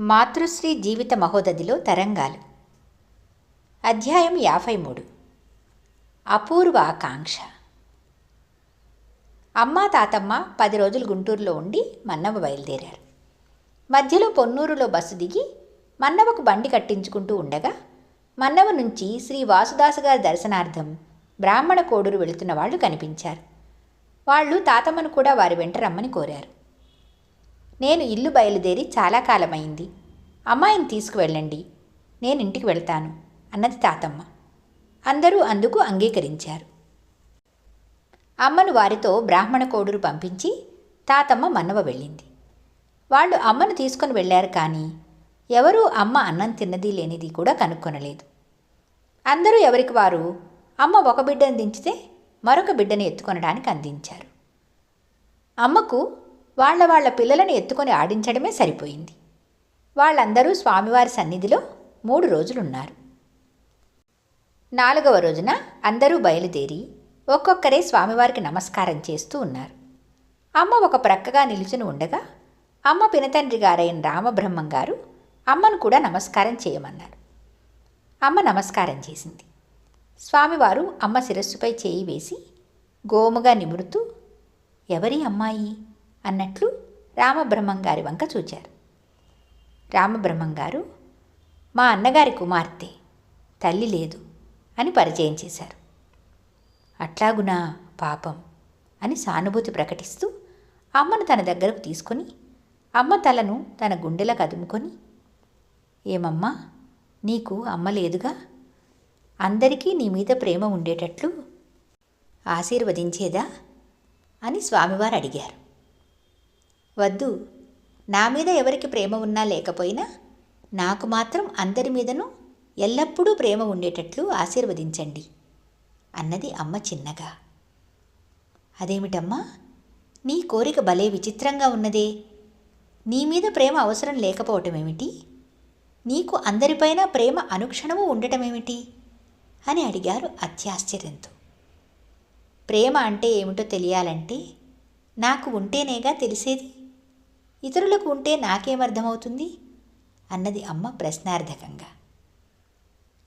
మాతృశ్రీ జీవిత మహోదధిలో తరంగాలు. అధ్యాయం యాభై మూడు. అపూర్వ ఆకాంక్ష. అమ్మ తాతమ్మ పది రోజులు గుంటూరులో ఉండి మన్నవ బయలుదేరారు. మధ్యలో పొన్నూరులో బస్సు దిగి మన్నవకు బండి కట్టించుకుంటూ ఉండగా మన్నవ నుంచి శ్రీ వాసుదాసు గారి దర్శనార్థం బ్రాహ్మణ కోడూరు వెళుతున్న వాళ్ళు కనిపించారు. వాళ్ళు తాతమ్మను కూడా వారి వెంట రమ్మని కోరారు. నేను ఇల్లు బయలుదేరి చాలా కాలమైంది. అమ్మాయిని తీసుకువెళ్ళండి. నేను ఇంటికి వెళ్తాను అన్నది తాతమ్మ. అందరూ అందుకు అంగీకరించారు. అమ్మను వారితో బ్రాహ్మణ కోడురు పంపించి తాతమ్మ మన్నవ వెళ్ళింది. వాళ్ళు అమ్మను తీసుకొని వెళ్ళారు కానీ ఎవరూ అమ్మ అన్నం తిన్నది లేనిది కూడా కనుక్కొనలేదు. అందరూ ఎవరికి వారు అమ్మ ఒక బిడ్డను దించితే మరొక బిడ్డని ఎత్తుకొనడానికి అందించారు. అమ్మకు వాళ్ళ వాళ్ళ పిల్లలను ఎత్తుకొని ఆడించడమే సరిపోయింది. వాళ్ళందరూ స్వామివారి సన్నిధిలో మూడు రోజులున్నారు. నాలుగవ రోజున అందరూ బయలుదేరి ఒక్కొక్కరే స్వామివారికి నమస్కారం చేస్తూ ఉన్నారు. అమ్మ ఒక ప్రక్కగా నిలుచుని ఉండగా అమ్మ పినతండ్రి గారైన రామబ్రహ్మం గారు అమ్మను కూడా నమస్కారం చేయమన్నారు. అమ్మ నమస్కారం చేసింది. స్వామివారు అమ్మ శిరస్సుపై చేయి వేసి గోముగా నిమురుతూ ఎవరి అమ్మాయి? అన్నట్లు రామబ్రహ్మం గారి వంక చూచారు. రామబ్రహ్మం గారు మా అన్నగారి కుమార్తె తల్లి లేదు అని పరిచయం చేశారు. అట్లాగునా పాపం అని సానుభూతి ప్రకటిస్తూ అమ్మను తన దగ్గరకు తీసుకొని అమ్మ తలను తన గుండెలకు అదుముకొని ఏమమ్మా నీకు అమ్మ లేదుగా? అందరికీ నీ మీద ప్రేమ ఉండేటట్లు ఆశీర్వదించేదా? అని స్వామివారు అడిగారు. వద్దు. నా మీద ఎవరికి ప్రేమ ఉన్నా లేకపోయినా నాకు మాత్రం అందరి మీదనూ ఎల్లప్పుడూ ప్రేమ ఉండేటట్లు ఆశీర్వదించండి అన్నది అమ్మ చిన్నగా. అదేమిటమ్మా? నీ కోరిక భలే విచిత్రంగా ఉన్నదే. నీ మీద ప్రేమ అవసరం లేకపోవటమేమిటి? నీకు అందరిపైన ప్రేమ అనుక్షణము ఉండటమేమిటి? అని అడిగారు అత్యాశ్చర్యంతో. ప్రేమ అంటే ఏమిటో తెలియాలంటే నాకు ఉంటేనేగా తెలిసేది ఇతరులకు ఉంటే నాకేమర్థమవుతుంది అన్నది అమ్మ ప్రశ్నార్థకంగా.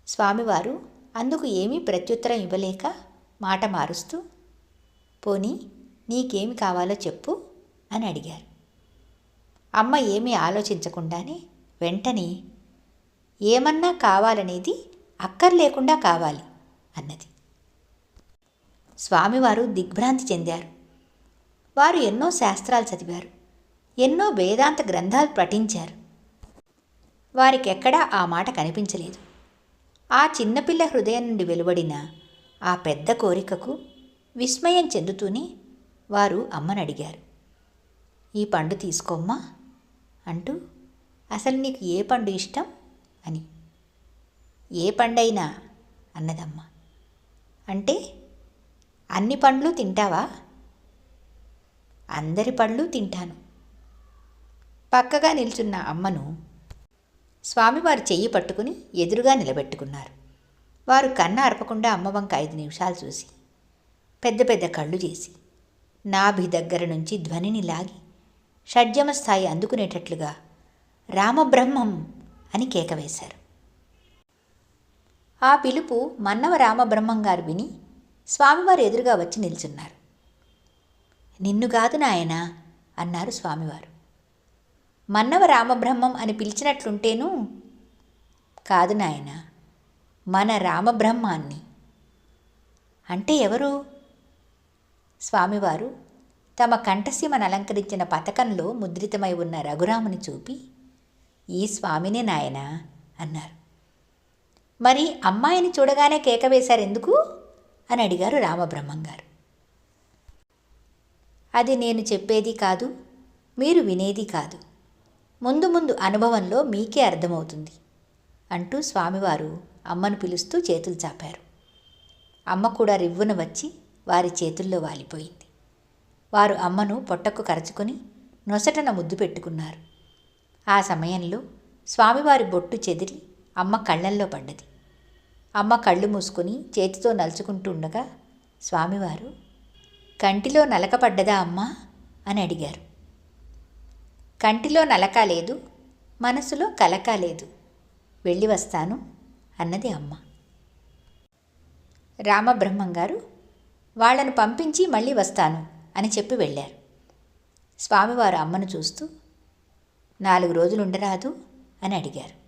స్వామివారు అందుకు ఏమీ ప్రత్యుత్తరం ఇవ్వలేక మాట మారుస్తూ పోనీ నీకేమి కావాలో చెప్పు అని అడిగారు. అమ్మ ఏమీ ఆలోచించకుండానే వెంటనే ఏమన్నా కావాలనేది అక్కర్లేకుండా కావాలి అన్నది. స్వామివారు దిగ్భ్రాంతి చెందారు. వారు ఎన్నో శాస్త్రాలు చదివారు. ఎన్నో వేదాంత గ్రంథాలు పఠించారు. వారికెక్కడా ఆ మాట కనిపించలేదు. ఆ చిన్నపిల్ల హృదయం నుండి వెలువడిన ఆ పెద్ద కోరికకు విస్మయం చెందుతూనే వారు అమ్మని అడిగారు ఈ పండు తీసుకోమ్మా అంటూ అసలు నీకు ఏ పండు ఇష్టం? అని. ఏ పండైనా అన్నదమ్మ. అంటే అన్ని పండ్లు తింటావా? అందరి పండ్లు తింటాను. పక్కగా నిల్చున్న అమ్మను స్వామివారు చెయ్యి పట్టుకుని ఎదురుగా నిలబెట్టుకున్నారు. వారు కన్న అరపకుండా అమ్మవంక ఐదు నిమిషాలు చూసి పెద్ద పెద్ద కళ్ళు చేసి నాభి దగ్గర నుంచి ధ్వనిని లాగి షడ్జమ స్థాయి అందుకునేటట్లుగా రామబ్రహ్మం అని కేకవేశారు ఆ పిలుపు మన్నవ రామబ్రహ్మం గారు విని స్వామివారు ఎదురుగా వచ్చి నిల్చున్నారు. నిన్ను కాదు నాయనా అన్నారు స్వామివారు. మన్నవ రామబ్రహ్మం అని పిలిచినట్లుంటేను కాదు నాయన మన రామబ్రహ్మాన్ని. అంటే ఎవరు? స్వామివారు తమ కంఠసీమను అలంకరించిన పథకంలో ముద్రితమై ఉన్న రఘురాముని చూపి ఈ స్వామినే నాయన అన్నారు. మరి అమ్మాయిని చూడగానే కేక వేశారు ఎందుకు అని అడిగారు రామబ్రహ్మం గారు. అది నేను చెప్పేది కాదు మీరు వినేది కాదు. ముందు ముందు అనుభవంలో మీకే అర్థమవుతుంది అంటూ స్వామివారు అమ్మను పిలుస్తూ చేతులు చాపారు. అమ్మ కూడా రివ్వున వచ్చి వారి చేతుల్లో వాలిపోయింది. వారు అమ్మను పొట్టకు కరచుకొని నొసటన ముద్దు పెట్టుకున్నారు. ఆ సమయంలో స్వామివారి బొట్టు చెదిరి అమ్మ కళ్ళల్లో పడ్డది. అమ్మ కళ్ళు మూసుకొని చేతితో నలుచుకుంటూ ఉండగా స్వామివారు కంటిలో నలకపడ్డదా అమ్మా? అని అడిగారు. కంటిలో నలక లేదు మనసులో కలక లేదు. వెళ్ళి వస్తాను అన్నది అమ్మ. రామబ్రహ్మం గారు వాళ్ళను పంపించి మళ్ళీ వస్తాను అని చెప్పి వెళ్ళారు. స్వామివారు అమ్మను చూస్తూ నాలుగు రోజులు ఉండరాదు అని అడిగారు.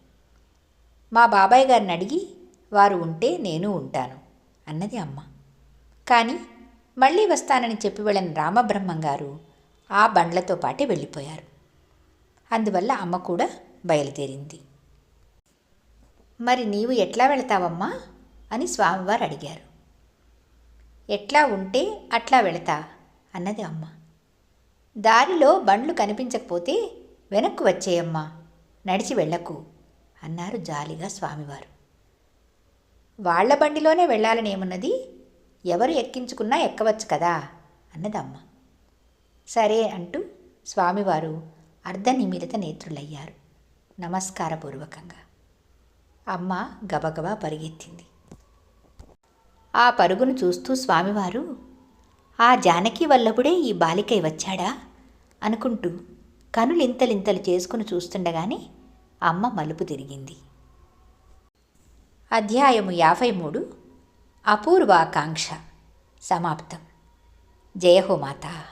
మా బాబాయ్ గారిని అడిగి వారు ఉంటే నేను ఉంటాను అన్నది అమ్మ. కానీ మళ్ళీ వస్తానని చెప్పి వెళ్ళిన రామబ్రహ్మం గారు ఆ బండ్లతో పాటే వెళ్ళిపోయారు. అందువల్ల అమ్మ కూడా బయలుదేరింది. మరి నీవు ఎట్లా వెళతావమ్మా? అని స్వామివారు అడిగారు. ఎట్లా ఉంటే అట్లా వెళతా? అన్నది అమ్మ. దారిలో బండ్లు కనిపించకపోతే వెనక్కు వచ్చేయమ్మా నడిచి వెళ్ళకు అన్నారు జాలిగా స్వామివారు. వాళ్ళ బండిలోనే వెళ్ళాలనేమున్నది? ఎవరు ఎక్కించుకున్నా ఎక్కవచ్చు కదా అన్నది అమ్మ. సరే అంటూ స్వామివారు అర్ధనిమిలిత నేత్రులయ్యారు. నమస్కారపూర్వకంగా. అమ్మ గబగబా పరిగెత్తింది. ఆ పరుగును చూస్తూ స్వామివారు ఆ జానకి వల్లపుడే ఈ బాలికై వచ్చాడా? అనుకుంటూ కనులింతలింతలు చేసుకుని చూస్తుండగానే అమ్మ మలుపు తిరిగింది. అధ్యాయము యాభై మూడు అపూర్వాకాంక్ష. సమాప్తం. జయహోమాత